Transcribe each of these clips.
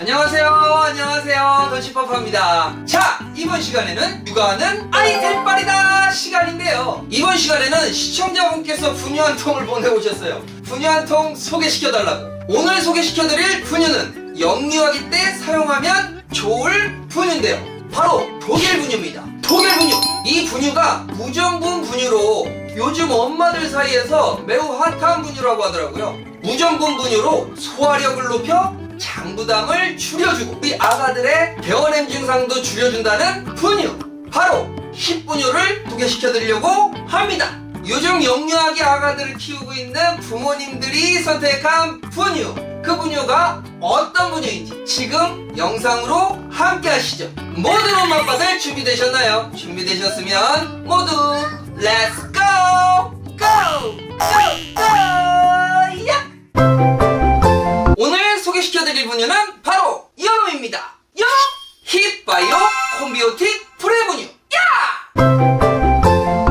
안녕하세요. 안녕하세요. 돈시퍼퍼입니다. 자 이번 시간에는 육아는 아이들 빨이다 시간인데요. 이번 시간에는 시청자분께서 분유 한 통을 보내오셨어요. 분유 한 통 소개시켜달라고. 오늘 소개시켜드릴 분유는 영유아기 때 사용하면 좋을 분유인데요. 바로 독일 분유입니다. 독일 분유. 이 분유가 무정분 분유로 요즘 엄마들 사이에서 매우 핫한 분유라고 하더라고요. 무전분 분유로 소화력을 높여 장부담을 줄여주고 우리 아가들의 배원햄 증상도 줄여준다는 분유 바로 힙분유를 소개시켜드리려고 합니다 요즘 영유아기 아가들을 키우고 있는 부모님들이 선택한 분유 그 분유가 어떤 분유인지 지금 영상으로 함께 하시죠 모든 엄마 아빠들 준비되셨나요? 준비되셨으면 모두 콤비오틱 프레분유. 야!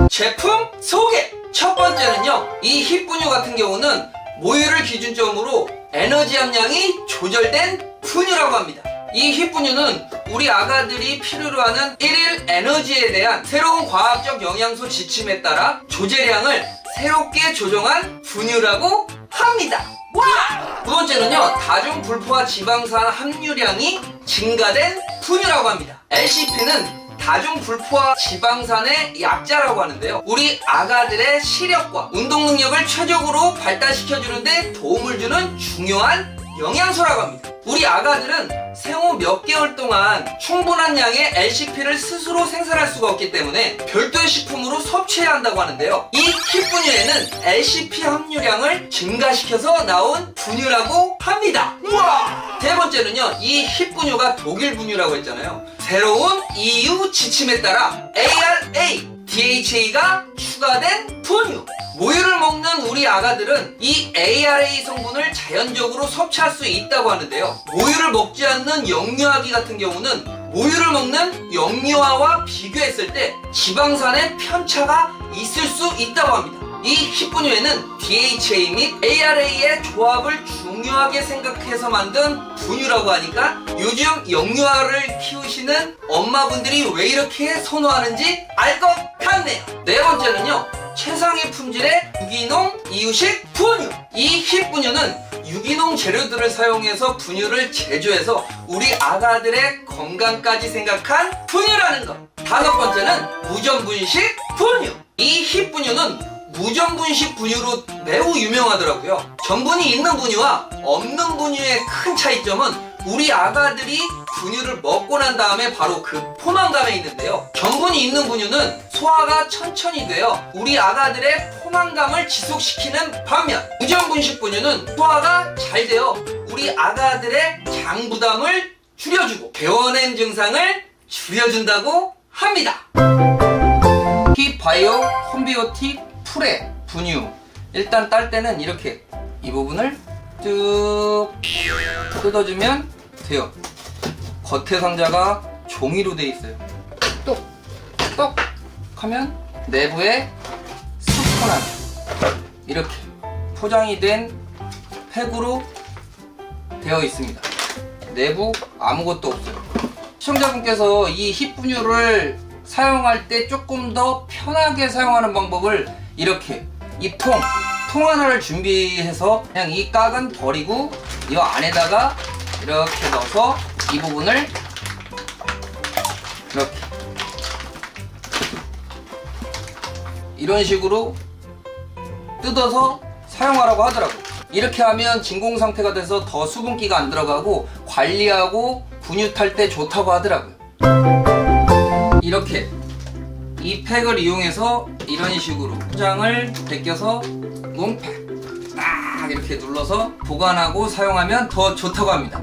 제품 소개. 첫 번째는요. 이 힙분유 같은 경우는 모유를 기준점으로 에너지 함량이 조절된 분유라고 합니다. 이 힙분유는 우리 아가들이 필요로 하는 1일 에너지에 대한 새로운 과학적 영양소 지침에 따라 조제량을 새롭게 조정한 분유라고 합니다. 와! 두 번째는요, 다중 불포화 지방산 함유량이 증가된 분유라고 합니다. LCP는 다중 불포화 지방산의 약자라고 하는데요. 우리 아가들의 시력과 운동 능력을 최적으로 발달시켜주는데 도움을 주는 중요한 영양소라고 합니다. 우리 아가들은 생후 몇 개월 동안 충분한 양의 LCP를 스스로 생산할 수가 없기 때문에 별도의 식품으로 섭취해야 한다고 하는데요. 이 킥분유에는 LCP 함유량을 증가시켜서 나온 분유라고 합니다. 우와! 세 번째는요, 이 힙분유가 독일 분유라고 했잖아요. 새로운 EU 지침에 따라 ARA, DHA가 추가된 분유. 모유를 먹는 우리 아가들은 이 ARA 성분을 자연적으로 섭취할 수 있다고 하는데요. 모유를 먹지 않는 영유아기 같은 경우는 모유를 먹는 영유아와 비교했을 때 지방산의 편차가 있을 수 있다고 합니다. 이 힙분유에는 DHA 및 ARA의 조합을 중요하게 생각해서 만든 분유라고 하니까 요즘 영유아를 키우시는 엄마분들이 왜 이렇게 선호하는지 알 것 같네요. 네 번째는요. 최상의 품질의 유기농 이유식 분유. 이 힙 분유는 유기농 재료들을 사용해서 분유를 제조해서 우리 아가들의 건강까지 생각한 분유라는 것. 다섯 번째는 무전분식 분유. 이 힙분유는 무전분식 분유로 매우 유명하더라고요. 전분이 있는 분유와 없는 분유의 큰 차이점은 우리 아가들이 분유를 먹고 난 다음에 바로 그 포만감에 있는데요. 전분이 있는 분유는 소화가 천천히 되어 우리 아가들의 포만감을 지속시키는 반면 무전 분식 분유는 소화가 잘 되어 우리 아가들의 장 부담을 줄여주고 개원햄 증상을 줄여준다고 합니다. 힙바이오 콤비오틱 풀의 분유 일단 딸 때는 이렇게 이 부분을 쭉 뜯어주면 돼요. 겉에 상자가 종이로 돼 있어요. 똑 똑 하면 내부에 스푼한 이렇게 포장이 된 팩으로 되어 있습니다. 내부 아무것도 없어요. 시청자분께서 이 힙분유를 사용할 때 조금 더 편하게 사용하는 방법을 이렇게 이 통, 통 하나를 준비해서 그냥 이 깍은 버리고 이 안에다가 이렇게 넣어서 이 부분을 이렇게 이런 식으로 뜯어서 사용하라고 하더라고. 이렇게 하면 진공 상태가 돼서 더 수분기가 안 들어가고 관리하고 분유 탈 때 좋다고 하더라고요. 이렇게 이 팩을 이용해서 이런 식으로 포장을 벗겨서 뭉팩 딱 이렇게 눌러서 보관하고 사용하면 더 좋다고 합니다.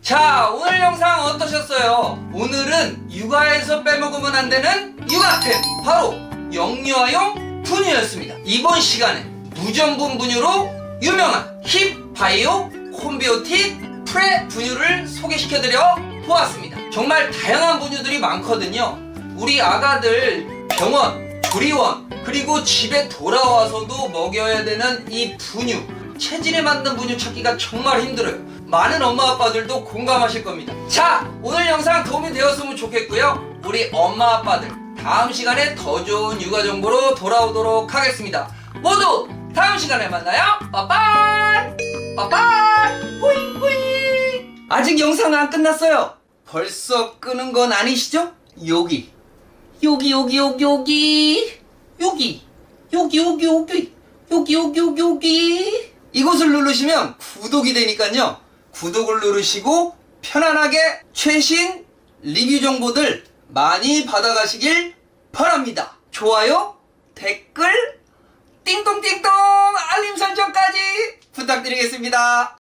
자 오늘 영상 어떠셨어요? 오늘은 육아에서 빼먹으면 안 되는 육아템 바로 영유아용 분유였습니다. 이번 시간에 무전분 분유로 유명한 힙바이오 콤비오틱 프레 분유를 소개시켜드려 보았습니다. 정말 다양한 분유들이 많거든요. 우리 아가들 병원, 조리원, 그리고 집에 돌아와서도 먹여야 되는 이 분유. 체질에 맞는 분유 찾기가 정말 힘들어요. 많은 엄마 아빠들도 공감하실 겁니다. 자, 오늘 영상 도움이 되었으면 좋겠고요. 우리 엄마 아빠들 다음 시간에 더 좋은 육아 정보로 돌아오도록 하겠습니다. 모두 다음 시간에 만나요. 빠빠이! 빠빠이! 뿌잉 뿌잉! 아직 영상 안 끝났어요. 벌써 끄는 건 아니시죠? 여기. 여기 여기 여기 여기. 여기. 여기 여기 여기. 여기 여기 여기 여기. 이곳을 누르시면 구독이 되니까요. 구독을 누르시고 편안하게 최신 리뷰 정보들 많이 받아가시길 바랍니다. 좋아요 댓글 띵동띵동 알림 설정까지 부탁드리겠습니다